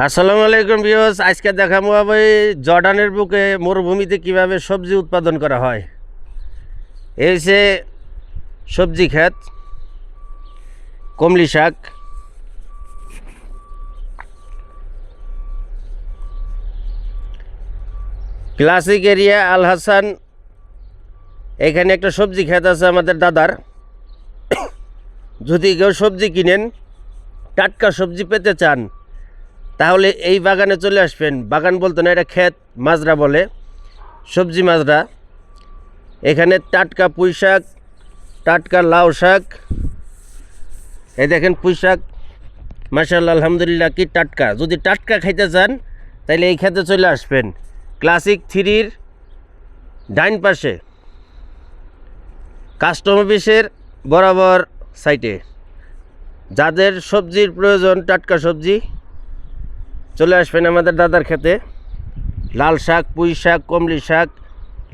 আসসালামু আলাইকুম বিয়স আজকে দেখাবো আমি জর্ডানের বুকে মরুভূমিতে কীভাবে সবজি উৎপাদন করা হয়। এই যে সবজি ক্ষেত, কমলি শাক, ক্লাসিক এরিয়া আল হাসান, এখানে একটা সবজি ক্ষেত আছে আমাদের দাদার। যদি কেউ সবজি কিনেন, টাটকা সবজি পেতে চান তাহলে এই বাগানে চলে আসবেন। বাগান বলতো না, এটা ক্ষেত, মাজরা বলে। সবজি মাজরা। এখানে টাটকা পুঁই শাক, টাটকা লাউ শাক। এই দেখেন পুঁই শাক। মাসাল্লাহ আলহামদুলিল্লাহ, কি টাটকা। যদি টাটকা খাইতে চান তাহলে এই খেতে চলে আসবেন। ক্লাসিক থ্রির ডাইন পাশে। কাস্টম অফিসের বরাবর সাইটে। যাদের সবজির প্রয়োজন, টাটকা সবজি। চলে আসবেন আমাদের দাদার খেতে। লাল শাক, পুঁই শাক, কমলি শাক,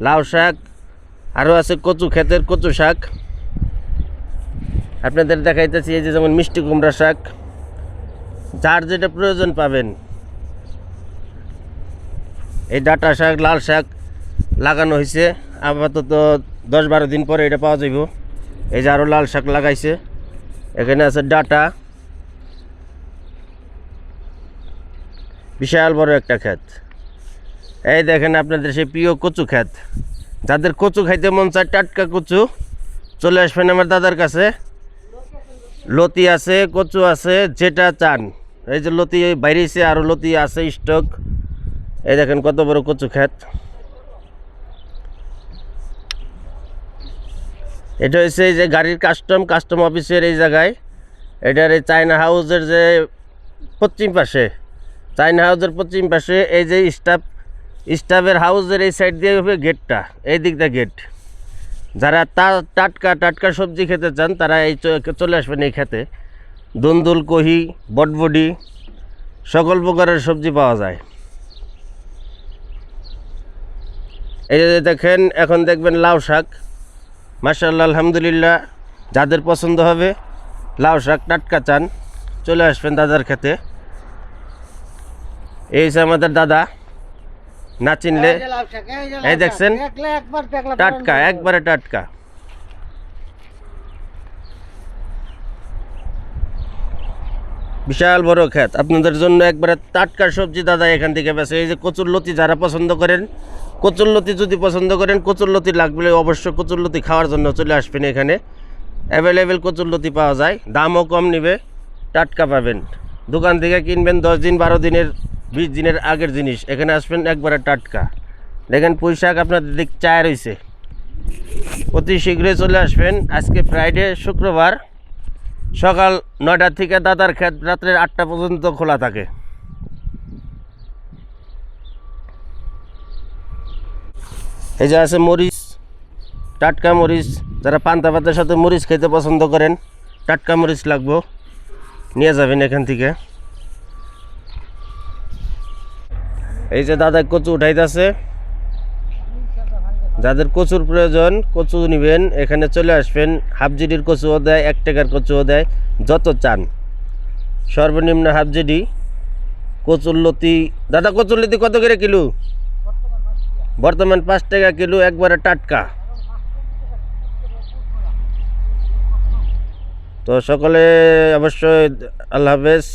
লাউ শাক, আরও আছে কচু ক্ষেতের কচু শাক। আপনাদের দেখাইতেছি এই যে যেমন মিষ্টি কুমড়া শাক। যার যেটা প্রয়োজন পাবেন। এই ডাটা শাক, লাল শাক লাগানো হয়েছে আপাতত দশ বারো দিন পরে এটা পাওয়া যাইব। এই যে আরও লাল শাক লাগাইছে। এখানে আছে ডাটা। বিশাল বড় একটা ক্ষেত। এই দেখেন আপনাদের সেই প্রিয় কচু ক্ষেত। যাদের কচু খাইতে মন চায় টাটকা কচু, চলে আসবেন আমার দাদার কাছে। লতি আছে, কচু আছে, যেটা চান। এই যে লতি বাইরেছে আরও লতি আছে, স্টক। এই দেখেন কত বড় কচু ক্ষেত। এটা হচ্ছে এই যে গাড়ির কাস্টম কাস্টম অফিসের এই জায়গায়। এটার এই চায়না হাউসের যে পশ্চিম পাশে চাইনা হাউসের পশ্চিম পাশে এই যে স্টাফ, স্টাফের হাউসের এই সাইড দিয়ে হবে গেটটা এই দিকটা গেট যারা তা টাটকা টাটকা সবজি খেতে চান, তারা এই চলে আসবেন এই খেতে। দুন্দুল, কহি, বটবডি, সকল প্রকারের সবজি পাওয়া যায়। এই যে দেখেন, এখন দেখবেন লাউ শাক। মার্শাল্লাহ আলহামদুলিল্লাহ, যাদের পছন্দ হবে, লাউ শাক, টাটকা চান, চলে আসবেন দাদার খেতে। এই হচ্ছে আমাদের দাদা না চিনলে? এই দেখছেন? টাটকা একবারে টাটকা। বিশাল বড় ক্ষেত। আপনাদের জন্য একবারে টাটকা সবজি দাদা এখান থেকে বেছে এই যে কচুর লতি যারা পছন্দ করেন কচুর লতি যদি পছন্দ করেন কচুর লতি লাগবে অবশ্য কচুর লতি খাওয়ার জন্য চলে আসবেন এখানে। অ্যাভেলেবেল কচুর লতি পাওয়া যায়। দামও কম নেবে টাটকা পাবেন। দোকান থেকে কিনবেন দশ দিন বারো দিনের বিশ দিনের আগের জিনিস। এখানে আসবেন একবারে টাটকা। দেখেন পুঁই আপনাদের দিক চায় রয়েছে অতি শীঘ্রই চলে আসবেন। আজকে ফ্রাইডে শুক্রবার। সকাল নয়টা থেকে দাদার ক্ষেত রাত্রের আটটা পর্যন্ত খোলা থাকে। এই যে আছে মরিচ, টাটকা মরিচ। যারা পান্তা ভাতের সাথে মরিচ খেতে পছন্দ করেন, টাটকা মরিচ লাগবো। নিয়ে যাবেন এখান থেকে। এই যে দাদা কচু উঠাইতেছে। যাদের কচুর প্রয়োজন, কচু নেবেন। এখানে চলে আসবেন। হাফ জিডির কচুও দেয়, এক টাকার কচুও দেয়। যত চান। সর্বনিম্ন হাফ জিডি। কচুর লতি। দাদা, কচুর লতি কত করে কিলো? বর্তমান পাঁচ টাকা কিলো, একবারে টাটকা। তো সকলে অবশ্যই আল্লাহ হাফেজ।